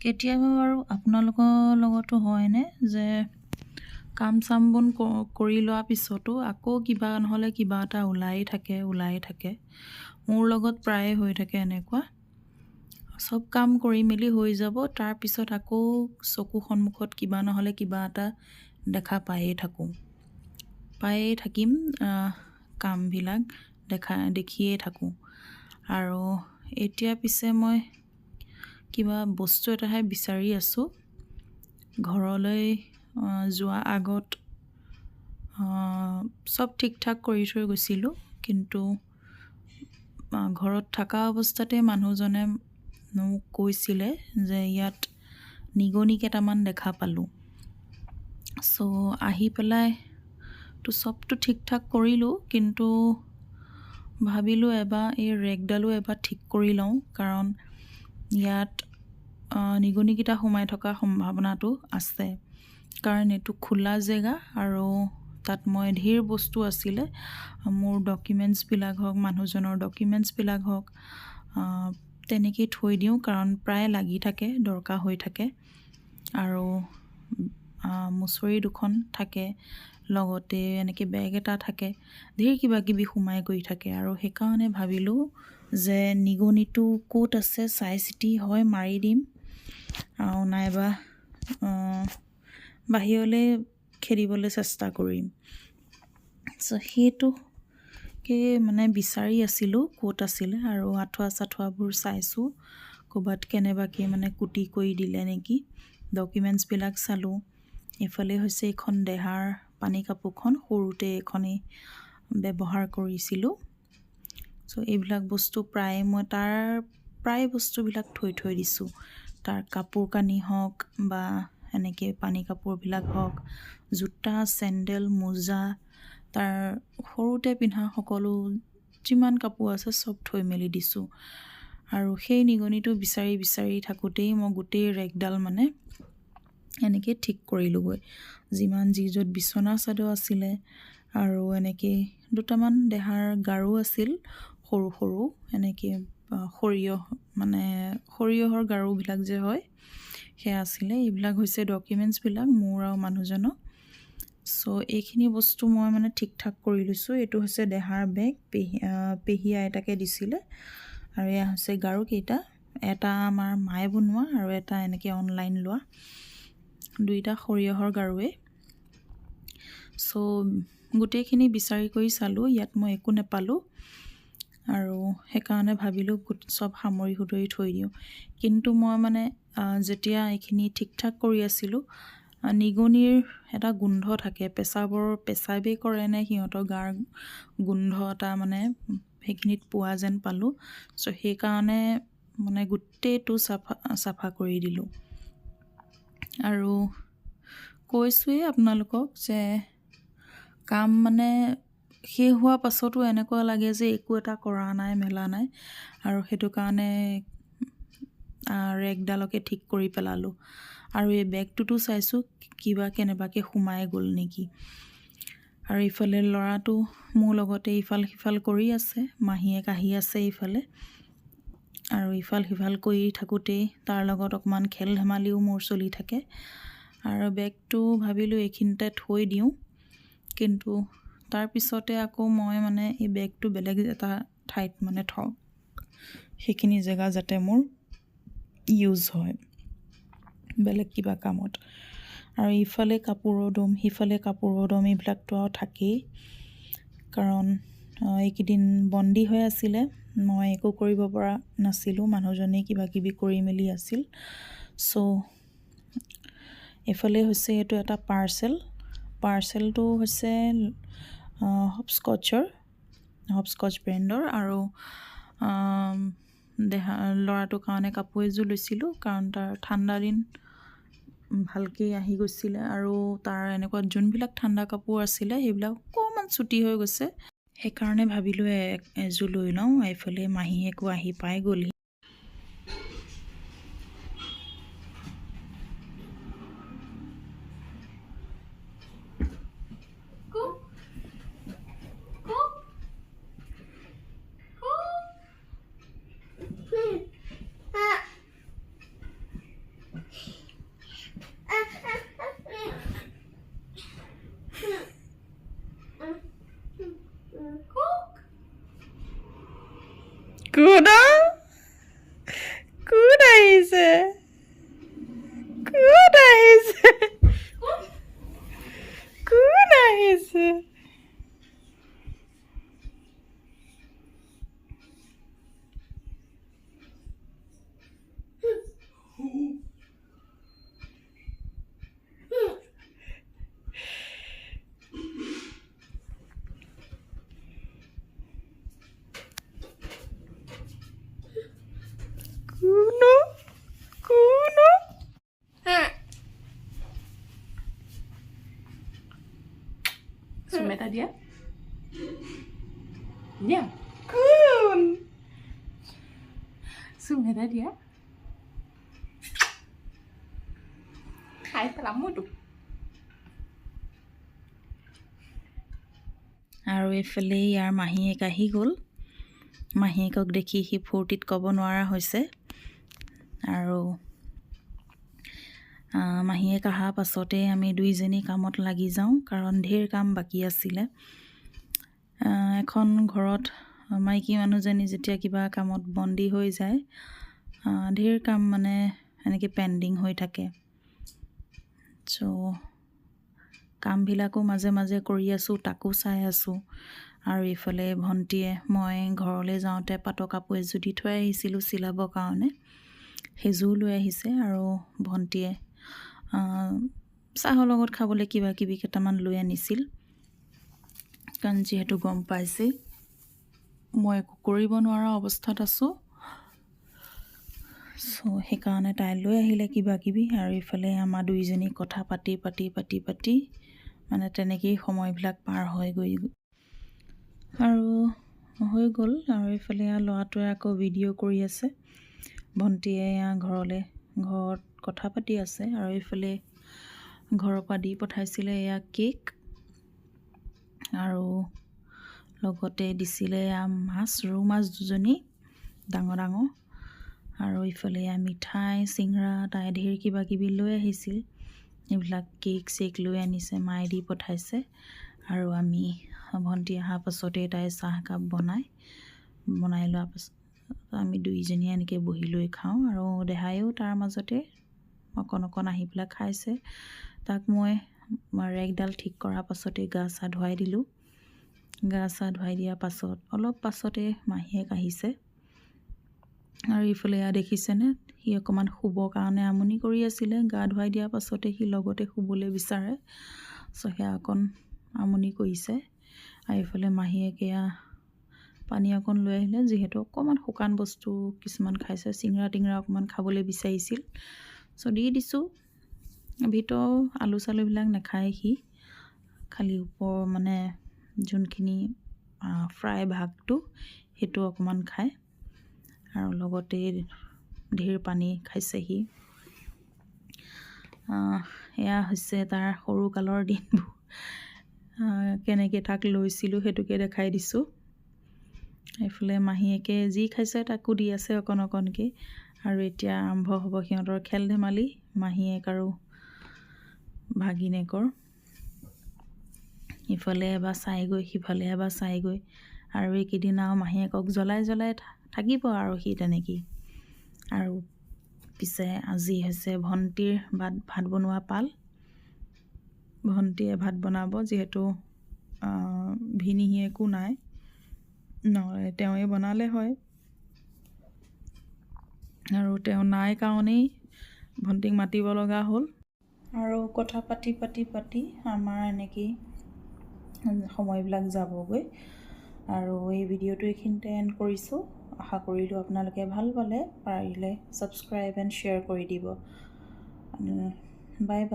কেতিয়াবা বাৰু আপোনালোকৰ লগতো হয়নে যে কাম চামবোৰ ক- কৰি লোৱাৰ পিছতো আকৌ কিবা নহ'লে কিবা এটা ওলাই থাকে ওলাই থাকে। মোৰ লগত প্ৰায়ে হৈ থাকে এনেকুৱা। চব কাম কৰি মেলি হৈ যাব তাৰপিছত আকৌ চকু সন্মুখত কিবা নহ'লে কিবা এটা দেখা পায়েই থাকোঁ। পায়েই থাকিম কামবিলাক দেখা দেখিয়ে থাকোঁ। আৰু এতিয়া পিছে মই কিবা বস্তু এটাহে বিচাৰি আছোঁ। ঘৰলৈ যোৱা আগত চব ঠিক ঠাক কৰি থৈ গৈছিলোঁ। কিন্তু ঘৰত থকা অৱস্থাতে মানুহজনে মোক কৈছিলে যে ইয়াত নিগনি কেইটামান দেখা পালোঁ। চ' আহি পেলাই তো চবটো ঠিক ঠাক কৰিলোঁ কিন্তু ভাবিলোঁ এবাৰ এই ৰেগডালো এবাৰ ঠিক কৰি লওঁ। কাৰণ ইয়াত নিগনিকেইটা সোমাই থকা সম্ভাৱনাটো আছে। কাৰণ এইটো খোলা জেগা আৰু তাত মই ধেৰ বস্তু আছিলে। মোৰ ডকুমেণ্টছবিলাক হওক মানুহজনৰ ডকুমেণ্টছবিলাক হওক তেনেকেই থৈ দিওঁ কাৰণ প্ৰায় লাগি থাকে দৰকাৰ হৈ থাকে। আৰু মুচৰি দুখন থাকে লগতে এনেকৈ বেগ এটা থাকে ধেৰ কিবা কিবি সোমাই গৈ থাকে। আৰু সেইকাৰণে ভাবিলোঁ যে নিগনিটো ক'ত আছে চাই চিতি হয় মাৰি দিম। আৰু নাইবা বাহিৰলৈ খেদিবলৈ চেষ্টা কৰিম। সেইটোকে মানে বিচাৰি আছিলোঁ ক'ত আছিলে। আৰু আঁঠুৱা চাঠুৱাবোৰ চাইছোঁ ক'ৰবাত কেনেবাকৈ মানে কুটি কৰি দিলে নেকি। ডকুমেণ্টছবিলাক চালোঁ। এইফালে হৈছে এইখন দেহাৰ পানী কাপোৰখন সৰুতে এইখনেই ব্যৱহাৰ কৰিছিলোঁ। চ' এইবিলাক বস্তু প্ৰায় মই তাৰ প্ৰায় বস্তুবিলাক থৈ থৈ দিছোঁ। তাৰ কাপোৰ কানি হওক বা এনেকৈ পানী কাপোৰবিলাক হওক জোতা চেণ্ডেল মোজা তাৰ সৰুতে পিন্ধা সকলো যিমান কাপোৰ আছে চব থৈ মেলি দিছোঁ। আৰু সেই নিগনিটো বিচাৰি বিচাৰি থাকোঁতেই মই গোটেই ৰেগডাল মানে এনেকৈ ঠিক কৰিলোঁগৈ। যিমান যি য'ত বিচনা চাদৰ আছিলে আৰু এনেকৈ দুটামান দেহাৰ গাৰু আছিল সৰু সৰু এনেকৈ সৰিয়হ মানে সৰিয়হৰ গাৰুবিলাক যে হয় সেয়া আছিলে। এইবিলাক হৈছে ডকুমেণ্টছবিলাক মোৰ আৰু মানুহজনৰ চ' এইখিনি বস্তু মই মানে ঠিক ঠাক কৰি লৈছোঁ। এইটো হৈছে দেহাৰ বেগ পেহী পেহী আইতাকে দিছিলে। আৰু এয়া হৈছে গাৰুকেইটা এটা আমাৰ মায়ে বনোৱা আৰু এটা এনেকৈ অনলাইন লোৱা। দুইটা সৰিয়হৰ গাৰুৱে। চ' গোটেইখিনি বিচাৰি কৰি চালোঁ। ইয়াত মই একো নাপালোঁ। আৰু সেইকাৰণে ভাবিলোঁ গোট- চব সামৰি সুতৰি থৈ দিওঁ। কিন্তু মই মানে যেতিয়া এইখিনি ঠিক ঠাক কৰি আছিলোঁ নিগনিৰ এটা গোন্ধ থাকে। পেচাবৰ পেচাবেই কৰে নে সিহঁতৰ গাৰ গোন্ধ এটা মানে সেইখিনিত পোৱা যেন পালোঁ। চ' সেইকাৰণে মানে গোটেইটো চাফা চাফা কৰি দিলোঁ। আৰু কৈছোঁৱেই আপোনালোকক যে কাম মানে শেষ হোৱাৰ পাছতো এনেকুৱা লাগে যে একো এটা কৰা নাই মেলা নাই। আৰু সেইটো কাৰণে ৰেগডালকে ঠিক কৰি পেলালোঁ। আৰু এই বেগটোতো চাইছোঁ কিবা কেনেবাকৈ সোমাই গ'ল নেকি। আৰু ইফালে ল'ৰাটো মোৰ লগতে ইফাল সিফাল কৰি আছে মাহীয়েক আহি আছে ইফালে। আৰু ইফাল সিফাল কৰি থাকোঁতেই তাৰ লগত অকণমান খেল ধেমালিও মোৰ চলি থাকে। আৰু বেগটো ভাবিলোঁ এইখিনিতে থৈ দিওঁ কিন্তু তাৰপিছতে আকৌ মই মানে এই বেগটো বেলেগ এটা ঠাইত মানে থওঁ। সেইখিনি জেগা যাতে মোৰ ইউজ হয়। বেলেগ কিবা কামত। আৰু ইফালে কাপোৰৰ দম সিফালে কাপোৰৰ দম এইবিলাকতো আৰু থাকেই। কাৰণ এইকেইদিন বন্দী হৈ আছিলে। মই একো কৰিব পৰা নাছিলোঁ। মানুহজনে কিবা কিবি কৰি মেলি আছিল। চ' এইফালে হৈছে এইটো এটা পাৰ্চেল পাৰ্চেলটো হৈছে হপস্কচৰ হপস্কচ ব্ৰেণ্ডৰ আৰু দেহা ল'ৰাটোৰ কাৰণে কাপোৰ এযোৰ লৈছিলোঁ কাৰণ তাৰ ঠাণ্ডা দিন ভালকৈ আহি গৈছিলে আৰু তাৰ এনেকুৱা যোনবিলাক ঠাণ্ডা কাপোৰ আছিলে সেইবিলাক অকণমান চুটি হৈ গৈছে। সেইকাৰণে ভাবিলোঁ এযোৰ লৈ লওঁ। এইফালে মাহীয়েকো আহি পাই গ'লহি। কোন কোন আহিছে কোন আহিছে কোন আহিছে কোন কোন চুম এটা দিয়া দিয়া কোন চুম এটা দিয়া খাই পেলাম মইতো আৰু এইফালে ইয়াৰ মাহীয়েক আহি গ'ল মাহীয়েকক দেখি সি ফূৰ্তিত ক'ব নোৱাৰা হৈছে আৰু আহ, মাহীয়েক অহাৰ পাছতে আমি দুইজনী কামত লাগি যাওঁ কাৰণ ঢেৰ কাম বাকী আছিলে। এখন ঘৰত মাইকী মানুহজনী যেতিয়া কিবা কামত বন্দী হৈ যায় ঢেৰ কাম মানে এনেকৈ পেণ্ডিং হৈ থাকে। চ' কামবিলাকো মাজে মাজে কৰি আছোঁ তাকো চাই আছোঁ। আৰু ইফালে ভণ্টীয়ে মই ঘৰলৈ যাওঁতে পাটৰ কাপোৰ এযোৰ দি থৈ আহিছিলোঁ চিলাবৰ কাৰণে। সেইযোৰ লৈ আহিছে আৰু ভণ্টীয়ে চাহৰ লগত খাবলৈ কিবা কিবি কেইটামান লৈ আনিছিল। কাৰণ যিহেতু গম পাইছে মই একো কৰিব নোৱাৰা অৱস্থাত আছোঁ। চ' সেইকাৰণে তাই লৈ আহিলে কিবা কিবি আৰু ইফালে আমাৰ দুইজনী কথা পাতি পাতি পাতি পাতি মানে তেনেকেই সময়বিলাক পাৰ হৈ গৈ আৰু হৈ গ'ল আৰু এইফালে এয়া ল'ৰাটোৱে আকৌ ভিডিঅ' কৰি আছে। ভণ্টীয়ে ঘৰলৈ ঘৰত কথা পাতি আছে আৰু এইফালে ঘৰৰ পৰা দি পঠাইছিলে এয়া কেক আৰু লগতে দিছিলে এয়া মাছ ৰৌ মাছ দুজনী ডাঙৰ ডাঙৰ। আৰু ইফালে এয়া মিঠাই চিংৰা তাই ঢেৰ কিবা কিবি লৈ আহিছিল। এইবিলাক কেক চেক লৈ আনিছে মায়ে দি পঠাইছে। আৰু আমি ভণ্টি অহাৰ পাছতেই তাই চাহকাপ বনাই বনাই লোৱাৰ পাছত আমি দুইজনীয়ে এনেকৈ বহি লৈ খাওঁ আৰু দেহায়ো তাৰ মাজতে অকণ অকণ আহি পেলাই খাইছে। তাক মই ৰেগডাল ঠিক কৰাৰ পাছতেই গা চা ধুৱাই দিলোঁ। গা চা ধুৱাই দিয়াৰ পাছত অলপ পাছতে মাহীয়েক আহিছে। আৰু ইফালে এয়া দেখিছেনে? সি অকণমান শুবৰ কাৰণে আমনি কৰি আছিলে। গা ধুৱাই দিয়াৰ পাছতে সি লগতে শুবলৈ বিচাৰে। চ' সেয়া অকণ আমনি কৰিছে। আৰু ইফালে মাহীয়েক এয়া পানী অকণ লৈ আহিলে। যিহেতু অকণমান শুকান বস্তু কিছুমান খাইছে। চিঙৰা টিঙৰা অকণমান খাবলৈ বিচাৰিছিল। চ' দি দিছোঁ। ভিতৰৰ আলু চালুবিলাক নাখায় সি খালি ওপৰ মানে যোনখিনি ফ্ৰাই ভাগটো সেইটো অকণমান খায়। আৰু লগতে ঢেৰ পানী খাইছে সি এয়া হৈছে তাৰ সৰুকালৰ দিনবোৰ। কেনেকৈ তাক লৈছিলোঁ সেইটোকে দেখাই দিছোঁ। এইফালে মাহীয়েকে যি খাইছে তাকো দি আছে অকণ অকণকৈ। আৰু এতিয়া আৰম্ভ হ'ব সিহঁতৰ খেল ধেমালি মাহীয়েক আৰু ভাগিনেকৰ ইফালে এবাৰ চাইগৈ সিফালে এবাৰ চাইগৈ। আৰু এইকেইদিন আৰু মাহীয়েকক জ্বলাই জ্বলাই থাকিব আৰু সি তেনেকেই। আৰু পিছে আজি হৈছে ভণ্টিৰ ভাত ভাত বনোৱা পাল। ভণ্টীয়ে ভাত বনাব যিহেতু ভিনিহিয়েকো নাই। নহ'লে তেওঁৱে বনালে হয়। আৰু তেওঁ নাই কাৰণেই ভণ্টিক মাতিব লগা হ'ল। আৰু কথা পাতি পাতি পাতি আমাৰ এনেকেই সময়বিলাক যাবগৈ। আৰু এই ভিডিঅ'টো এইখিনিতে এণ্ড কৰিছোঁ। আশা কৰিলোঁ আপোনালোকে ভাল পালে পাৰিলে ছাবস্ক্ৰাইব এণ্ড শ্বেয়াৰ কৰি দিব। Bye bye